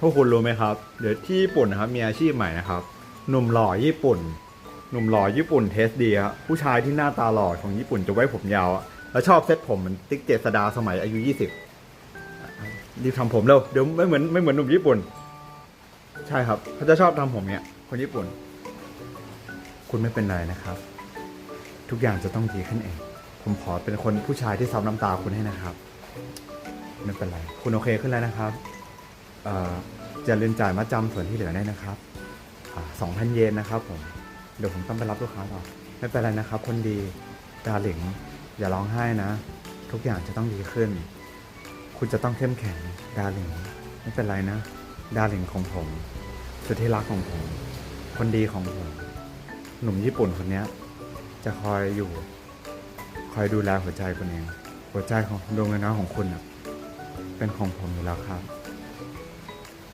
พวกคุณรู้ไหมครับ เดี๋ยวที่ญี่ปุ่นนะครับมีอาชีพใหม่นะครับ หนุ่มหล่อญี่ปุ่น หนุ่มหล่อญี่ปุ่นเทสดีครับผู้ชายที่หน้าตาหล่อของญี่ปุ่นจะไว้ผมยาวอะแล้วชอบเซ็ตผมเหมือนติ๊กเจษดาสมัยอายุ 20รีบทำผมเร็วเดี๋ยวไม่เหมือนไม่เหมือนหนุ่มญี่ปุ่น ใช่ครับเขาจะชอบทำผมเนี่ยคนญี่ปุ่น คุณไม่เป็นไรนะครับ ทุกอย่างจะต้องดีขึ้นเอง ผมขอเป็นคนผู้ชายที่ซับน้ำตาคุณให้นะครับ ไม่เป็นไร คุณโอเคขึ้นแล้วนะครับ จะเรียนจ่ายมาจำส่วนที่เหลือได้นะครับสองพันเยนนะครับผม เดี๋ยวผมต้องไปรับลูกค้าต่อ ไม่เป็นไรนะครับ คนดีดาหลิงอย่าร้องไห้นะ ทุกอย่างจะต้องดีขึ้น คุณจะต้องเข้มแข็งดาหลิงไม่เป็นไรนะ ดาหลิงของผมสุดที่รักของผม คนดีของผม หนุ่มญี่ปุ่นคนนี้จะคอยอยู่ คอยดูแลหัวใจคุณเอง หัวใจของดวงน้อยของคุณเป็นของผมอยู่แล้วครับ